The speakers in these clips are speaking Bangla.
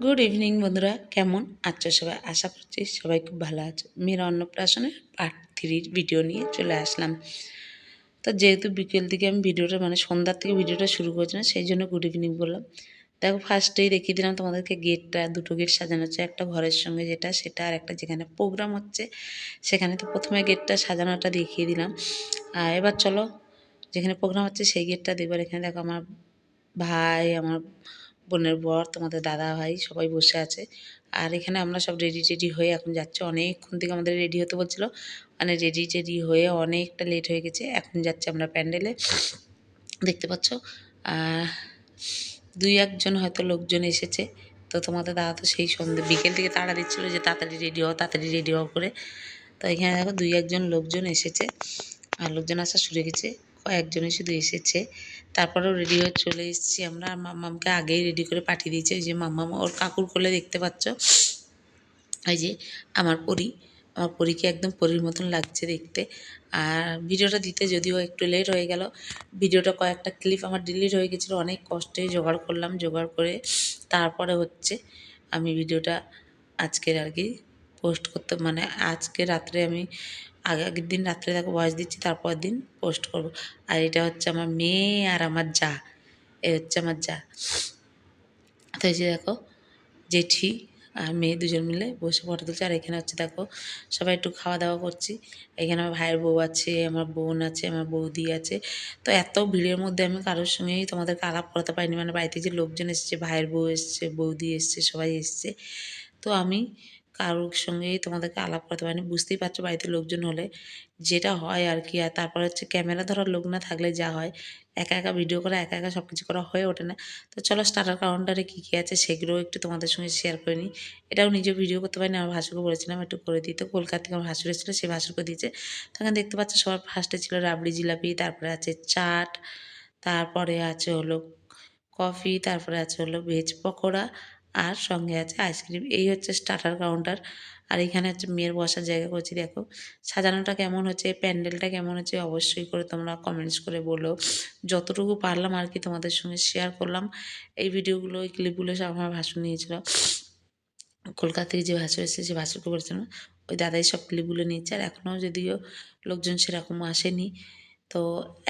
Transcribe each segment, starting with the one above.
গুড ইভিনিং বন্ধুরা। কেমন আছো সবাই? আশা করছি সবাই খুব ভালো আছো। মেয়ের অন্নপ্রাশনের পার্ট থ্রির ভিডিও নিয়ে চলে আসলাম। তো যেহেতু বিকেল থেকে আমি ভিডিওটা মানে সন্ধ্যার থেকে ভিডিওটা শুরু করছি না, সেই জন্য গুড ইভিনিং বললাম। দেখো ফার্স্টেই দেখিয়ে দিলাম তোমাদেরকে গেটটা, দুটো গেট সাজানো হচ্ছে একটা ঘরের সঙ্গে যেটা, সেটা আর একটা যেখানে প্রোগ্রাম হচ্ছে, সেখানে তো প্রথমে গেটটা সাজানোটা দেখিয়ে দিলাম। আর এবার চলো, যেখানে প্রোগ্রাম হচ্ছে সেই গেটটা দেখবার। এখানে দেখো আমার ভাই, আমার বোনের বর, তোমাদের দাদা ভাই সবাই বসে আছে। আর এখানে আমরা সব রেডি টেডি হয়ে এখন যাচ্ছি। অনেকক্ষণ থেকে আমাদের রেডি হতে বলছিল। মানে রেডি টেডি হয়ে অনেকটা লেট হয়ে গেছে। এখন যাচ্ছি আমরা প্যান্ডেলে। দেখতে পাচ্ছ? দুই একজন হয়তো লোকজন এসেছে। তো তোমাদের দাদা তো সেই সন্ধ্যে বিকেল থেকে তাড়া দিচ্ছিল যে তাড়াতাড়ি রেডি হও, তাড়াতাড়ি রেডি হও করে। তো এখানে দেখো দুই একজন লোকজন এসেছে। আর লোকজন আসা শুরু গেছে। কয়েকজনই শুধু এসেছে। তারপরেও রেডি হয়ে চলে এসেছি আমরা। মাম্মামকে আগেই রেডি করে পাঠিয়ে দিয়েছি। ওই যে মাম্মাম ওর কাকুর কোলে দেখতে পাচ্ছ? এই যে আমার পরি। আমার পরীকে একদম পরীর মতন লাগছে দেখতে। আর ভিডিওটা দিতে যদিও একটু লেট হয়ে গেল। ভিডিওটা কয়েকটা ক্লিপ আমার ডিলিট হয়ে গেছিল। অনেক কষ্টে জোগাড় করলাম, জোগাড় করে তারপরে হচ্ছে আমি ভিডিওটা আজকের আর কি পোস্ট করতে মানে আজকে রাত্রে আমি আগের দিন রাত্রে দেখো ভয়েস দিচ্ছি তারপর দিন পোস্ট করব। আর এটা হচ্ছে আমার মেয়ে আর আমার যা, এ হচ্ছে আমার যা। তো এই যে দেখো, জেঠি আর মেয়ে দুজন মিলে বসে ফটো তুলছে। আর এখানে হচ্ছে দেখো, সবাই একটু খাওয়া দাওয়া করছি। এখানে আমার ভাইয়ের বউ আছে, আমার বোন আছে, আমার বৌদি আছে। তো এত ভিড়ের মধ্যে আমি কারোর সঙ্গেই তোমাদেরকে আলাপ করাতে পারিনি। মানে বাড়িতে যে লোকজন এসছে, ভাইয়ের বউ এসছে, বৌদি এসছে, সবাই এসছে। তো আমি কারোর সঙ্গেই তোমাদেরকে আলাপ করতে পারিনি। বুঝতেই পারছ বাড়িতে লোকজন হলে যেটা হয় আর কি। আর তারপর হচ্ছে ক্যামেরা ধরার লোক না থাকলে যা হয়, একা একা ভিডিও করা, একা একা সব কিছু করা হয়ে ওঠে না। তো চলো স্টার্টার কাউন্টারে কী কী আছে সেগুলোও একটু তোমাদের সঙ্গে শেয়ার করে নিই। এটাও নিজে ভিডিও করতে পারিনি, আমার ভাসুরকে বলেছিলাম একটু করে দিতে কলকাতা থেকে আমার ভাসুর এসেছিল সেই ভাসুরকে দিয়েছে। তখন দেখতে পাচ্ছ সবার ফার্স্টে ছিল রাবড়ি জিলাপি, তারপরে আছে চাট, তারপরে আছে হলো কফি তারপরে আছে হলো ভেজ পকোড়া আর সঙ্গে আছে আইসক্রিম এই হচ্ছে স্টার্টার কাউন্টার আর এখানে হচ্ছে মেয়ের বসার জায়গা করছি, দেখো। সাজানোটা কেমন হচ্ছে, প্যান্ডেলটা কেমন হচ্ছে অবশ্যই করে তোমরা কমেন্টস করে বলো। যতটুকু পারলাম আর কি তোমাদের সঙ্গে শেয়ার করলাম। এই ভিডিওগুলো, এই ক্লিপগুলো সব আমার ভাষণ নিয়েছিল। কলকাতা থেকে যে ভাষা এসেছে, সে ভাষণকে বলেছিলাম ওই দাদাই সব ক্লিপগুলো নিয়েছে। আর এখনও যদিও লোকজন সেরকম আসেনি, তো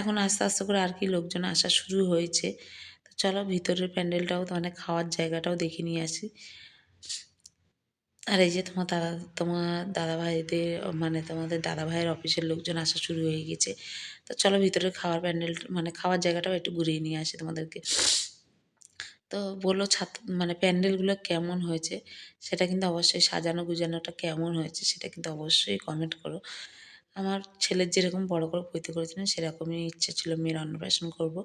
এখন আস্তে আস্তে করে আর কি লোকজন আসা শুরু হয়েছে। চলো ভিতরের প্যান্ডেলটাও মানে খাওয়ার জায়গাটাও দেখে নিয়ে আসি। আর এই যে তোমার দাদা তোমার দাদা ভাইদের মানে তোমাদের দাদা ভাইয়ের অফিসের লোকজন আসা শুরু হয়ে গেছে। তো চলো ভিতরে খাওয়ার প্যান্ডেল মানে খাওয়ার জায়গাটাও একটু ঘুরিয়ে নিয়ে আসি তোমাদেরকে। তো বলল ছাত্র মানে প্যান্ডেলগুলো কেমন হয়েছে? সেটা কিন্তু অবশ্যই সাজানো গুজানোটা কেমন হয়েছে সেটা কিন্তু অবশ্যই কমেন্ট করো। আমার ছেলের যেরকম বড় করে পৈতে করেছিলেন সেরকমই ইচ্ছে ছিল মেয়ের অন্নপ্রাশন করব।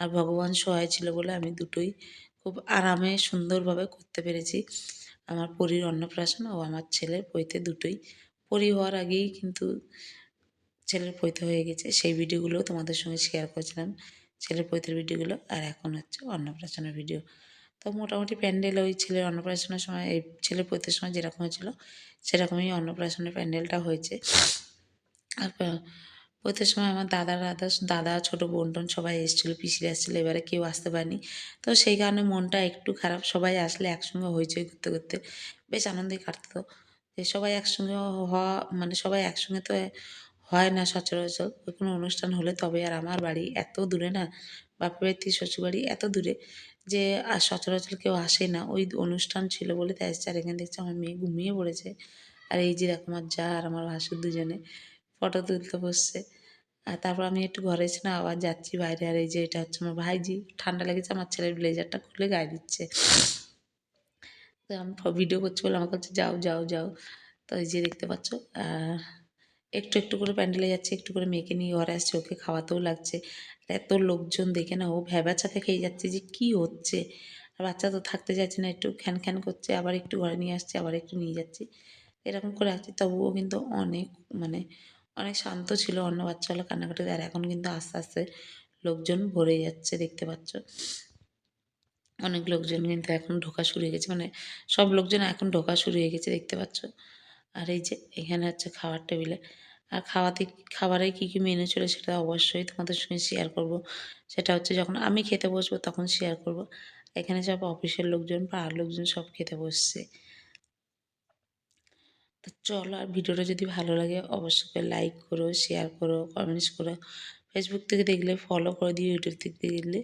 আর ভগবান সহায় ছিল বলে আমি দুটোই খুব আরামে সুন্দরভাবে করতে পেরেছি। আমার পরীর অন্নপ্রাশন ও আমার ছেলের পৈতে দুটোই। পরি হওয়ার আগেই কিন্তু ছেলের পৈতে হয়ে গেছে। সেই ভিডিওগুলো তোমাদের সঙ্গে শেয়ার করেছিলাম, ছেলের পৈতের ভিডিওগুলো। আর এখন হচ্ছে অন্নপ্রাশনের ভিডিও। তো মোটামুটি প্যান্ডেল ওই ছেলের অন্নপ্রাশনের সময়, এই ছেলের পৈতের সময় যেরকম হয়েছিল, সেরকমই অন্নপ্রাশনের প্যান্ডেলটা হয়েছে। আর পৈতের সময় আমার দাদা দাদা দাদা, ছোটো বোন টোন সবাই এসেছিল, পিসিরা এসেছিল, এবারে কেউ আসতে পারেনি। তো সেই কারণে মনটা একটু খারাপ, সবাই আসলে একসঙ্গে হইচই করতে করতে বেশ আনন্দে কাটতো। যে সবাই একসঙ্গে হওয়া মানে সবাই একসঙ্গে তো হয় না সচরাচর কোনো অনুষ্ঠান হলে তবে আর আমার বাড়ি এত দূরে না, বাপের বাড়ি শ্বশুরবাড়ি এত দূরে যে আর সচরাচর কেউ আসে না। ওই অনুষ্ঠান ছিল বলে তাই আর এখানে দেখছি আমার মেয়ে ঘুমিয়ে পড়েছে। আর এই যে দেখো আমার যা আর আমার ভাসুর দুজনে। ফটো তুলতে বসছে। আর তারপর আমি একটু ঘরে না আবার যাচ্ছি বাইরে। আর এই যে এটা হচ্ছে আমার ভাইজি, ঠান্ডা লেগেছে, আমার ছেলের ব্লেজারটা খুলে গায়ে দিচ্ছে। তো আমি ভিডিও করছি বলে আমাকে হচ্ছে যাও যাও যাও। তো এই যে দেখতে পাচ্ছ আর একটু একটু করে প্যান্ডেলে যাচ্ছে, একটু করে মেয়েকে নিয়ে ঘরে আসছে, ওকে খাওয়াতেও লাগছে। এত লোকজন দেখে না ও ভ্যাবাচাতে খেয়ে যাচ্ছে যে কি হচ্ছে। আর বাচ্চা তো থাকতে চাইছে না, একটু খ্যান খ্যান করছে, আবার একটু ঘরে নিয়ে আসছে, আবার একটু নিয়ে যাচ্ছি। এরকম করে আসছে, তবুও কিন্তু অনেক মানে অনেক শান্ত ছিল, অন্য বাচ্চা হলে কান্নাকাটি আর এখন কিন্তু আস্তে আস্তে লোকজন ভরে যাচ্ছে, দেখতে পাচ্ছ। অনেক লোকজন কিন্তু এখন ঢোকা শুরু হয়ে গেছে মানে সব লোকজন এখন ঢোকা শুরু হয়ে গেছে, দেখতে পাচ্ছ। আর এই যে এখানে হচ্ছে খাওয়ার টেবিলে। আর খাওয়াতে খাবারে কী কী মেনু ছিল সেটা অবশ্যই তোমাদের সঙ্গে শেয়ার করব। সেটা হচ্ছে যখন আমি খেতে বসবো তখন শেয়ার করব। এখানে সব অফিসের লোকজন পাড়ার লোকজন সব খেতে বসছে। তো চলো আর ভিডিওটা যদি ভালো লাগে অবশ্যই করে লাইক করো শেয়ার করো কমেন্টস করো। ফেসবুক থেকে দেখলে ফলো করে দিও ইউটিউব থেকে দেখলে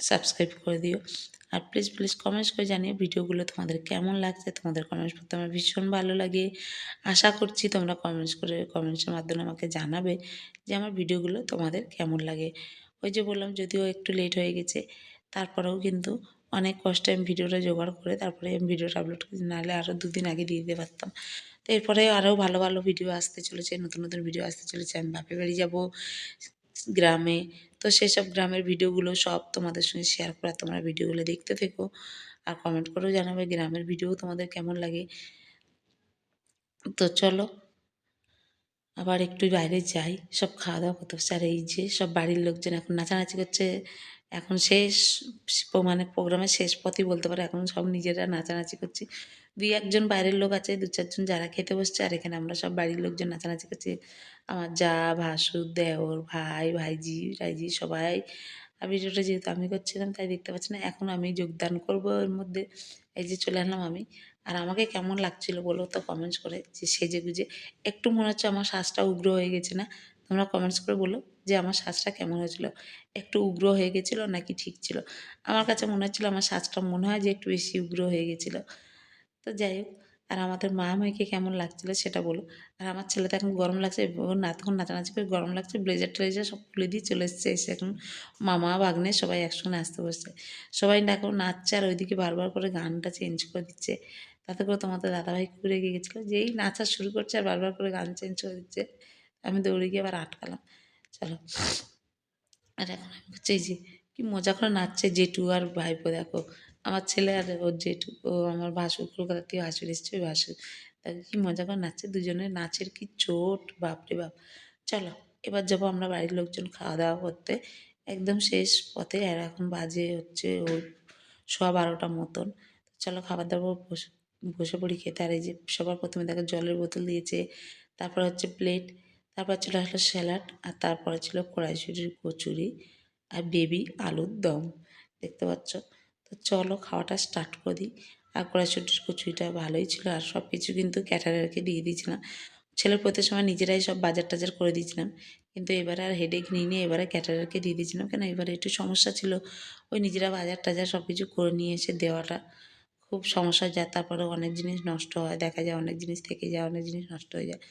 সাবস্ক্রাইব করে দিও। আর প্লিজ প্লিজ কমেন্টস করে জানিও ভিডিওগুলো তোমাদের কেমন লাগছে, তোমাদের কমেন্টস করতে আমার ভীষণ ভালো লাগে। আশা করছি তোমরা কমেন্টস করে কমেন্টসের মাধ্যমে আমাকে জানাবে যে আমার ভিডিওগুলো তোমাদের কেমন লাগে। ওই যে বললাম যদিও একটু লেট হয়ে গেছে, তারপরেও কিন্তু অনেক কষ্টে আমি ভিডিওটা জোগাড় করে তারপরে আমি ভিডিওটা আপলোড করি, নাহলে আরও দুদিন আগে দিয়ে দিতে পারতাম। তো এরপরে আরও ভালো ভালো ভিডিও আসতে চলেছে, নতুন নতুন ভিডিও আসতে চলেছে। আমি বাপের বাড়ি যাব গ্রামে। তো সেসব গ্রামের ভিডিওগুলো সব তোমাদের সঙ্গে শেয়ার করা তোমরা ভিডিওগুলো দেখতে থেকো। আর কমেন্ট করেও জানাবে গ্রামের ভিডিও তোমাদের কেমন লাগে। তো চলো, আবার একটু বাইরে যাই। সব খাওয়া দাওয়া করতে হচ্ছে আর এই যে সব বাড়ির লোকজন এখন নাচানাচি করছে। এখন শেষ মানে প্রোগ্রামের শেষ পথই বলতে পারো, এখন সব নিজেরা নাচানাচি করছি। দুই একজন বাইরের লোক আছে, দু চারজন যারা খেতে বসছে, আর এখানে আমরা সব বাড়ির লোকজন নাচানাচি করছি। আমার যা, ভাসুর, দেওর, ভাই, ভাইজি, রাইজি, সবাই। আর ভিডিওটা যেহেতু আমি করছিলাম, তাই দেখতে পাচ্ছি না, এখন আমি যোগদান করব এর মধ্যে। এই যে চলে আসলাম আমি। আর আমাকে কেমন লাগছিল বলো তো কমেন্টস করে, যে সেজে গুজে। একটু মনে হচ্ছে আমার শ্বাসটা উগ্র হয়ে গেছে না? তোমরা কমেন্টস করে বলো। যে আমার শ্বাসটা কেমন হয়েছিল? একটু উগ্র হয়ে গেছিল নাকি ঠিক ছিল? আমার কাছে মনে হচ্ছিল আমার শ্বাসটা মনে হয় যে একটু বেশি উগ্র হয়ে গেছিল। তো যাই হোক, আর আমাদের মা মেয়েকে কেমন লাগছিল সেটা বলো। আর আমার ছেলে তো এখন গরম লাগছে না তখন নাচানাচি করে গরম লাগছে, ব্লেজার ট্লেজার সব খুলে দিয়ে চলে এসছে, এসে এখন মামা বাগনে সবাই একসঙ্গে আসতে বসছে। সবাই না এখন নাচছে আর ওইদিকে বারবার করে গানটা চেঞ্জ করে দিচ্ছে। তাতে করে তোমাদের দাদাভাই খুব রেগে গেছিল যেই নাচা শুরু করছে আর বারবার করে গান চেঞ্জ করে দিচ্ছে। আমি দৌড়ে গিয়ে আবার আটকালাম। আর এখন আমি হচ্ছে যে, কি মজা করে নাচছে জেঠু আর ভাইপো, দেখো। আমার ছেলে আর ওর জেঠু, ও আমার ভাসুর কলকাতা থেকে ভাসুর এসছে ওই ভাসুর। তাকে কি মজা করে নাচছে দুজনের নাচের কি চোট বাপরে বাপ। চলো, এবার যাব আমরা বাড়ির লোকজন খাওয়া দাওয়া করতে। একদম শেষ পথে, আর এখন বাজে হচ্ছে ওই সোয়া বারোটা মতন। চলো, খাবার দাবার বসে বসে পড়ি খেতে। আর এই যে, সবার প্রথমে দেখো, জলের বোতল দিয়েছে, তারপর হচ্ছে প্লেট তারপর ছিল আসলো স্যালাড আর তারপরে ছিল কড়াইশুটির কচুরি আর বেবি আলুর দম, দেখতে পাচ্ছ? তো চলো খাওয়াটা স্টার্ট করে দিই। আর কড়াইশুটির কচুরিটা ভালোই ছিল আর সব কিছু কিন্তু ক্যাটারারকে দিয়ে দিয়েছিলাম। ছেলের প্রতি সময় নিজেরাই সব বাজার টাজার করে দিয়েছিলাম। কিন্তু এবারে আর হেডেক নিয়ে নিয়ে এবারে ক্যাটারারকে দিয়ে দিয়েছিলাম। কেন? এবারে একটু সমস্যা ছিল। ওই নিজেরা বাজার টাজার সব কিছু করে নিয়ে এসে দেওয়াটা খুব সমস্যা। যায় তারপরে অনেক জিনিস নষ্ট হয়, দেখা যায় অনেক জিনিস থেকে যায়, অনেক জিনিস নষ্ট হয়ে যায়।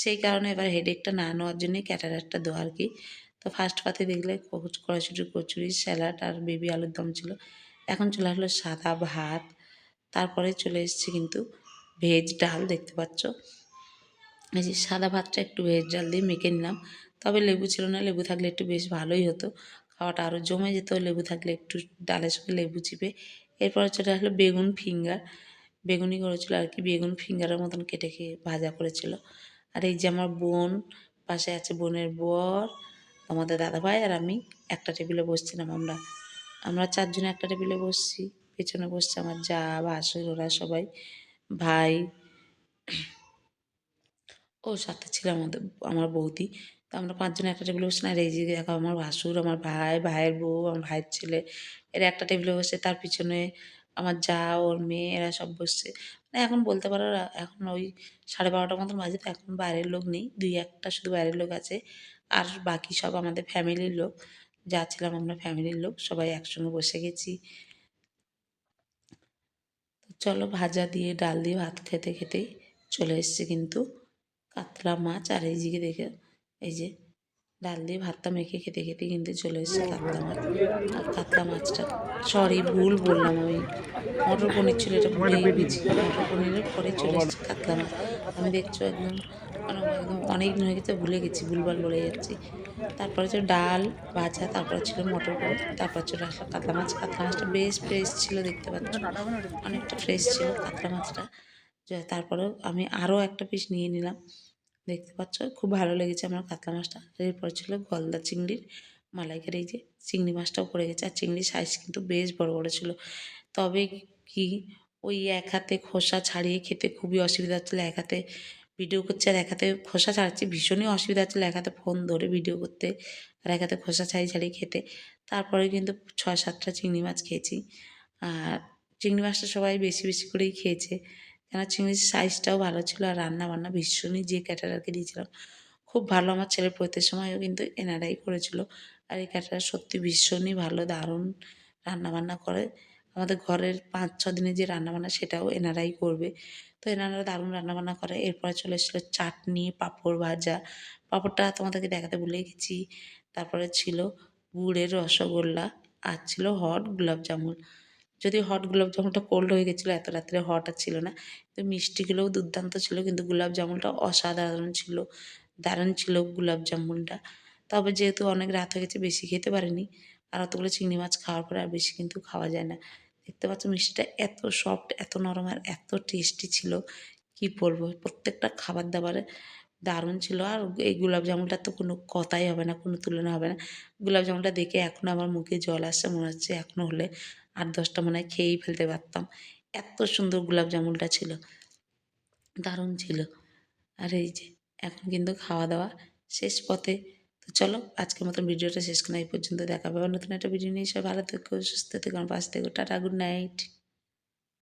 সেই কারণে এবার হেডেকটা না নেওয়ার জন্যই ক্যাটারারটা দেওয়া আর কি। তো ফার্স্ট পাতে দেখলে কড়াইশুটি, কচুরি স্যালাড আর বেবি আলুর দম ছিল। এখন চলে আসলো সাদা ভাত। তারপরে চলে এসছে কিন্তু ভেজ ডাল, দেখতে পাচ্ছ? এই যে সাদা ভাতটা একটু ভেজ ডাল দিয়ে মেখে নিলাম। তবে লেবু ছিল না, লেবু থাকলে একটু বেশ ভালোই হতো। খাওয়াটা আরও জমে যেত, লেবু থাকলে একটু ডালের সঙ্গে লেবু চিপে। এরপরে চলে আসলো বেগুন ফিঙ্গার। বেগুনি করেছিল আর কি, বেগুন ফিঙ্গারের মতন কেটে খেয়ে ভাজা করেছিল। আর এই যে আমার বোন, পাশে আছে বোনের বর, আমাদের দাদাভাই আর আমি একটা টেবিলে বসছিলাম আমরা। আমরা চারজনে একটা টেবিলে বসছি, পেছনে বসছে আমার যা, ভাসুর, ওরা সবাই, ভাই। ও সাথে ছিল আমাদের, আমার বৌদি। তো আমরা পাঁচজনে একটা টেবিলে বসছি না আর এই যে দেখো আমার ভাসুর, আমার ভাই, ভাইয়ের বউ, আমার ভাইয়ের ছেলে, এরা একটা টেবিলে বসে তার পিছনে আমার যা, ওর মেয়ে, এরা সব বসছে। মানে এখন বলতে পারো এখন ওই সাড়ে বারোটার মতন বাজে তো এখন বাইরের লোক নেই। দুই একটা শুধু বাইরের লোক আছে। আর বাকি সব আমাদের ফ্যামিলির লোক। যা ছিলাম আমরা ফ্যামিলির লোক, সবাই একসঙ্গে বসে গেছি। চলো ভাজা দিয়ে, ডাল দিয়ে ভাত খেতে খেতেই চলে এসছে কিন্তু কাতলা মাছ। আর এই দিকে দেখে, এই যে ডাল দিয়ে ভাতটা মেখে খেতে খেতে কিন্তু চলে এসেছে কাতলা মাছ। আর কাতলা মাছটা সরি ভুল বললাম আমি। মটর পনির ছিল এটা ভুলেই গেছি মটর পনিরের পরে চলে এসেছে কাতলা মাছ। আমি দেখছ একদম মানে একদম অনেক দিন হয়ে গেছে ভুলে গেছি ভুলভাল বলে যাচ্ছি। তারপরে ছিল ডাল ভাজা তারপরে ছিল মটর পনির তারপর চলে আসলো কাতলা মাছ। কাতলা মাছটা বেশ ফ্রেশ ছিল দেখতে পাচ্ছ? অনেকটা ফ্রেশ ছিল কাতলা মাছটা। তারপরেও আমি আরও একটা পিস নিয়ে নিলাম। দেখতে পাচ্ছ? খুব ভালো লেগেছে আমার কাতলা মাছটা। এরপর ছিল গলদা চিংড়ির মালাইকারি যে চিংড়ি মাছটাও পড়ে গেছে। আর চিংড়ির সাইজ কিন্তু বেশ বড় বড় ছিল। তবে কি ওই এক হাতে খোসা ছাড়িয়ে খেতে খুবই অসুবিধা হচ্ছিল। এক হাতে ভিডিও করছে আর এক হাতে খোসা ছাড়াচ্ছি। ভীষণই অসুবিধা হচ্ছিল এক হাতে ফোন ধরে ভিডিও করতে আর এক হাতে খোসা ছাড়িয়ে ছাড়িয়ে খেতে। তারপরে কিন্তু ছয় সাতটা চিংড়ি মাছ খেয়েছি। আর চিংড়ি মাছটা সবাই বেশি বেশি করেই খেয়েছে। কেন চিংড়ির সাইজটাও ভালো ছিল আর রান্না বান্না ভীষণই যে ক্যাটারারকে দিয়েছিলাম। খুব ভালো আমার ছেলের পৈতের সময়ও কিন্তু এনারাই করেছিল। আর এই ক্যাটারার সত্যি ভীষণই ভালো, দারুণ রান্নাবান্না করে। আমাদের ঘরের পাঁচ, ছ দিনে যে রান্নাবান্না সেটাও এনারাই করবে। তো এনারা দারুণ রান্নাবান্না করে। এরপরে চলে এসেছিল চাটনি, পাঁপড় ভাজা। পাঁপড়টা তোমাদেরকে দেখাতে ভুলে গেছি। তারপরে ছিল গুড়ের রসগোল্লা, আর ছিল হট গোলাপ জামুন। যদি হট গোলাপ জামুনটা কোল্ড হয়ে গেছিল, এত রাত্রে হট আর ছিল না। তো মিষ্টিগুলোও দুর্দান্ত ছিল, কিন্তু গোলাপ জামুনটা অসাধারণ ছিল, দারুণ ছিল গোলাপ জামুনটা তবে যেহেতু অনেক রাত হয়ে গেছে, বেশি খেতে পারিনি। আর অতগুলো চিংড়ি মাছ খাওয়ার পরে আর বেশি কিন্তু খাওয়া যায় না। দেখতে পাচ্ছ মিষ্টিটা এত সফট এত নরম আর এত টেস্টি ছিল। কি বলব? প্রত্যেকটা খাবার দাবারে দারুণ ছিল। আর এই গোলাপ জামুনটার তো কোনো কথাই হবে না, কোনো তুলনা হবে না। গোলাপ জামুনটা দেখে এখনও আমার মুখে জল আসছে, মনে হচ্ছে এখনও হলে আট দশটা মনে হয় খেয়েই ফেলতে পারতাম। এত সুন্দর গোলাপ জামুনটা ছিল। দারুণ ছিল। আর এই যে, এখন কিন্তু খাওয়া দাওয়া শেষ পথে। তো চলো, আজকের মতন ভিডিওটা শেষ করা এই পর্যন্ত দেখা পাবে নতুন একটা ভিডিও নিয়ে। সবাই ভালো থেকো, সুস্থ থেকো পাশে থেকো। Tata good night